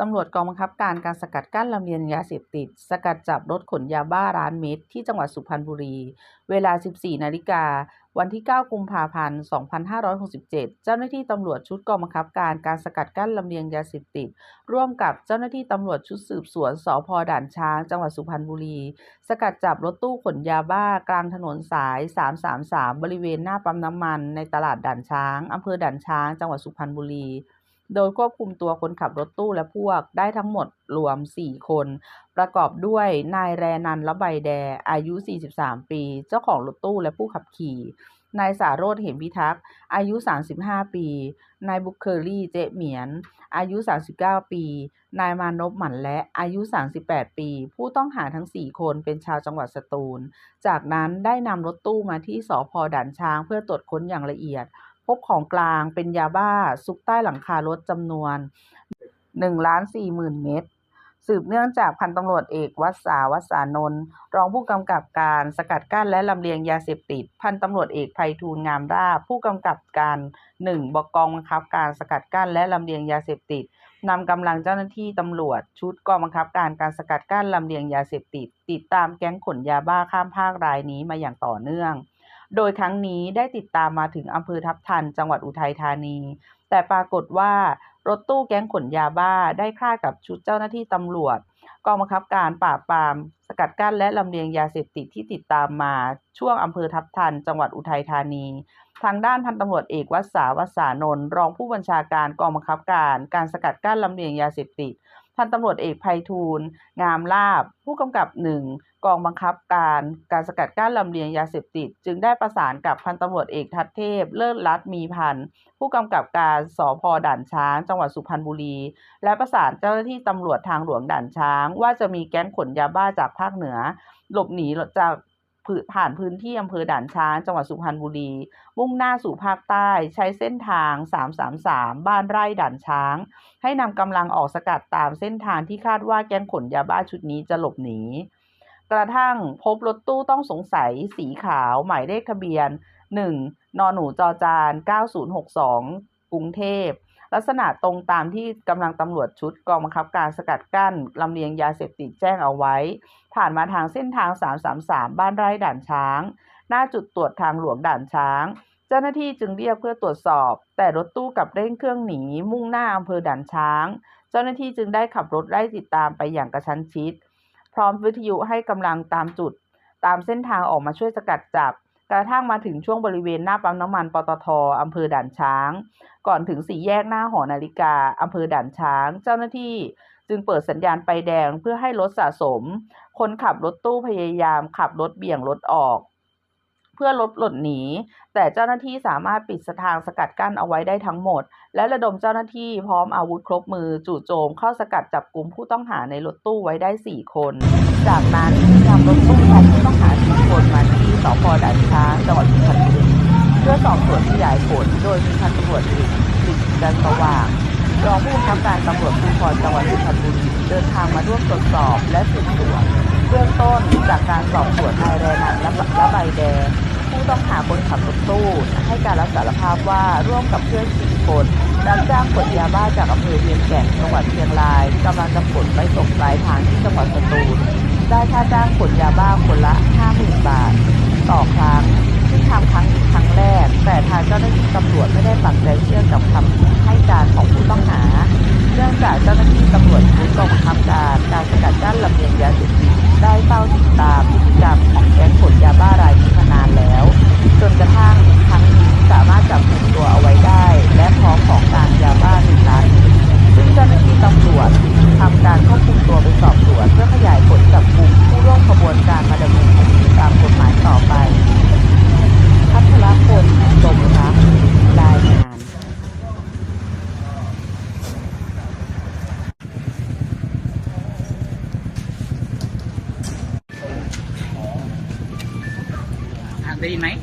ตำรวจกองบังคับการการสกัดกั้นลำเลียงยาเสพติด สกัดจับรถขนยาบ้าร้านเม็ดที่จังหวัดสุพรรณบุรี เวลา 14 นาฬิกา วันที่ 9 กุมภาพันธ์ 2567 เจ้าหน้าที่ตำรวจชุดกองบังคับการการสกัดกั้นลำเลียงยาเสพติด ร่วมกับเจ้าหน้าที่ตำรวจชุดสืบสวนสพด่านช้าง จังหวัดสุพรรณบุรี สกัดจับรถตู้ขนยาบ้ากลางถนนสาย 333 บริเวณหน้าปั๊มน้ำมันในตลาดด่านช้างอำเภอด่านช้าง จังหวัดสุพรรณบุรี โดยควบคุมตัวคนขับรถตู้และพวกได้ทั้งหมดรวม 4 คน ประกอบด้วยนายแรนันละใบแด อายุ 43 ปี เจ้าของรถตู้และผู้ขับขี่นายสาโรธเหมพิทักษ์ อายุ 35 ปี นายบุคเคอรี่ เจเหมียน อายุ 39 ปี นายมานพหมันและ อายุ 38 ปี ผู้ต้องหาทั้ง 4 คนเป็นชาวจังหวัดสตูล จากนั้นได้นำรถตู้มาที่สพด่านช้างเพื่อตรวจค้นอย่างละเอียด พบของกลางเป็นยาบ้าซุกใต้หลังคารถจำนวน1ล้าน4หมื่นเม็ดสืบเนื่องจากพันตำรวจเอกวัษาวัษานนท์รองผู้กำกับการสกัดกั้นและลำเลียงยาเสพติด พันตำรวจเอกไพฑูรย์งามราบผู้กำกับการ1บกองบังคับการสกัดกั้นและลำเลียงยาเสพติดนำกำลังเจ้าหน้าที่ตำรวจชุดกองบังคับการการสกัดกั้นลำเลียงยาเสพติด ติดตามแก๊งขนยาบ้าข้ามภาครายนี้มาอย่างต่อเนื่อง โดยครั้งนี้ได้ติดตามมาถึงอำเภอทับทัน จังหวัดอุทัยธานี แต่ปรากฏว่ารถตู้แก๊งขนยาบ้าได้คลาดกับชุดเจ้าหน้าที่ตำรวจกองบังคับการปราบปราม สกัดกั้นและลำเลียงยาเสพติดที่ติดตามมาช่วงอำเภอทับทัน จังหวัดอุทัยธานี ทางด้านพันตำรวจเอกวัษสาวัษานนท์รองผู้บัญชาการกองบังคับการ การสกัดกั้นลำเลียงยาเสพติดพันตำรวจเอกไพฑูรย์งามลาบ ผู้กำกับหนึ่ง กองบังคับการการสกัดกั้นลำเลียงยาเสพติด จึงได้ประสานกับพันตำรวจเอกทัศเทพ เลิศรัตน์มีพันธ์ผู้กำกับการสพด่านช้าง จังหวัดสุพรรณบุรี และประสานเจ้าหน้าที่ตำรวจทางหลวงด่านช้าง ว่าจะมีแก๊งขนยาบ้าจากภาคเหนือ หลบหนีจากผ่านพื้นที่อำเภอด่านช้าง จังหวัดสุพรรณบุรี มุ่งหน้าสู่ภาคใต้ใช้เส้นทาง 333 บ้านไร่ด่านช้าง ให้นำกำลังออกสกัดตามเส้นทางที่คาดว่าแก๊งขนยาบ้าชุดนี้จะหลบหนี กระทั่งพบรถตู้ต้องสงสัยสีขาว หมายเลขทะเบียน 1 นหนูจอจาน 9062 กรุงเทพ ลักษณะตรงตามที่กำลังตำรวจชุดกองบังคับการสกัดกั้นลำเลียงยาเสพติดแจ้งเอาไว้ ผ่านมาทางเส้นทาง 333 บ้านไร่ด่านช้าง หน้าจุดตรวจทางหลวงด่านช้าง เจ้าหน้าที่จึงเรียกเพื่อตรวจสอบ แต่รถตู้กลับเร่งเครื่องหนีมุ่งหน้าอำเภอด่านช้าง เจ้าหน้าที่จึงได้ขับรถไล่ติดตามไปอย่างกระชั้นชิด พร้อมวิทยุให้กำลังตามจุด ตามเส้นทางออกมาช่วยสกัดจับ กระทั่งมาถึงช่วงบริเวณหน้าปั๊มน้ำมันปตทอำเภอด่านช้าง ก่อนถึงสี่แยกหน้าหอนาฬิกาอำเภอด่านช้าง เจ้าหน้าที่จึงเปิดสัญญาณไฟแดงเพื่อให้รถสะสม คนขับรถตู้พยายามขับรถเบี่ยงรถออก เพื่อลดหลบหนี แต่เจ้าหน้าที่สามารถปิดสทางสกัดกั้นเอาไว้ได้ทั้งหมด และระดมเจ้าหน้าที่พร้อมอาวุธครบมือจู่โจมเข้าสกัดจับกลุ่มผู้ต้องหาในรถตู้ไว้ได้ 4 คน จากนั้นนำรถตู้ของผู้ต้องหา4คนมาที่สพด่านช้างจังหวัดสุพรรณบุรีเพื่อสอบสวนขยายผลโดยมีพันตำรวจเอกกฤษจันทร์สว่างรองผู้บังคับการตำรวจภูธรจังหวัดสุพรรณบุรีเดินทางมาร่วมตรวจสอบและสืบสวน เบื้องต้นจากการสอบสวนนายแรนันท์และและใบแดงผู้ต้องหาคนขับรถตู้ให้การรับสารภาพว่าร่วมกับเพื่อนสี่คนรับจ้างขนยาบ้าจากอำเภอเวียงแก่นจังหวัดเชียงรายกำลังจะขนไปส่งปลายทางที่จังหวัดสตูลได้ค่าจ้างขนยาบ้าคนละ 50,000 บาท ต่อครั้งซึ่งทำครั้งครั้งแรก แต่ทางเจ้าหน้าที่ตำรวจไม่ได้ปักใจเชื่อกับคำให้การของผู้ต้องหา เนื่องจากเจ้าหน้าที่ตำรวจชุดกองบังคับการการสกัดกั้นลำเลียงยาเสพติด ได้เฝ้าติดตาม very nice